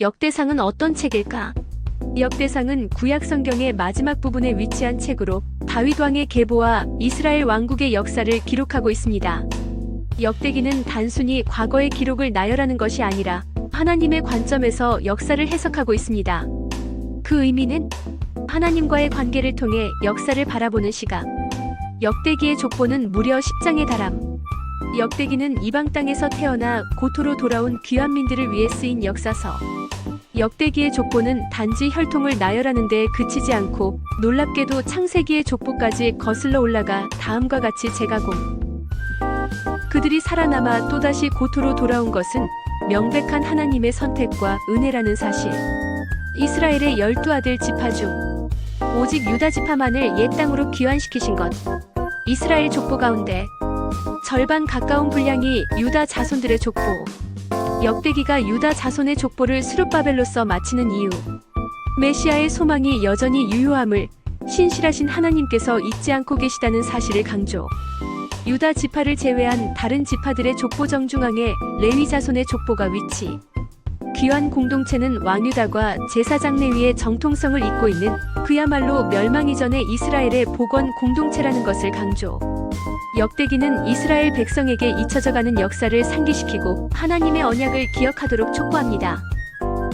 역대상은 어떤 책일까? 역대상은 구약 성경의 마지막 부분에 위치한 책으로 다윗 왕의 계보와 이스라엘 왕국의 역사를 기록하고 있습니다. 역대기는 단순히 과거의 기록을 나열하는 것이 아니라 하나님의 관점에서 역사를 해석하고 있습니다. 그 의미는 하나님과의 관계를 통해 역사를 바라보는 시각. 역대기의 족보는 무려 10장에 달함. 역대기는 이방 땅에서 태어나 고토로 돌아온 귀환민들을 위해 쓰인 역사서. 역대기의 족보는 단지 혈통을 나열하는 데 그치지 않고 놀랍게도 창세기의 족보까지 거슬러 올라가 다음과 같이 재가공. 그들이 살아남아 또다시 고토로 돌아온 것은 명백한 하나님의 선택과 은혜라는 사실. 이스라엘의 열두 아들 지파 중 오직 유다 지파만을 옛 땅으로 귀환시키신 것. 이스라엘 족보 가운데 절반 가까운 분량이 유다 자손들의 족보. 역대기가 유다 자손의 족보를 스룹바벨로써 마치는 이유. 메시아의 소망이 여전히 유효함을 신실하신 하나님께서 잊지 않고 계시다는 사실을 강조. 유다 지파를 제외한 다른 지파들의 족보 정중앙에 레위 자손의 족보가 위치. 귀환 공동체는 왕유다과 제사장 레위의 정통성을 잇고 있는 그야말로 멸망 이전의 이스라엘의 복원 공동체라는 것을 강조. 역대기는 이스라엘 백성에게 잊혀져가는 역사를 상기시키고 하나님의 언약을 기억하도록 촉구합니다.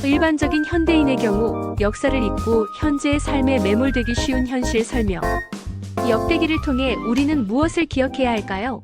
일반적인 현대인의 경우 역사를 잊고 현재의 삶에 매몰되기 쉬운 현실 설명. 역대기를 통해 우리는 무엇을 기억해야 할까요?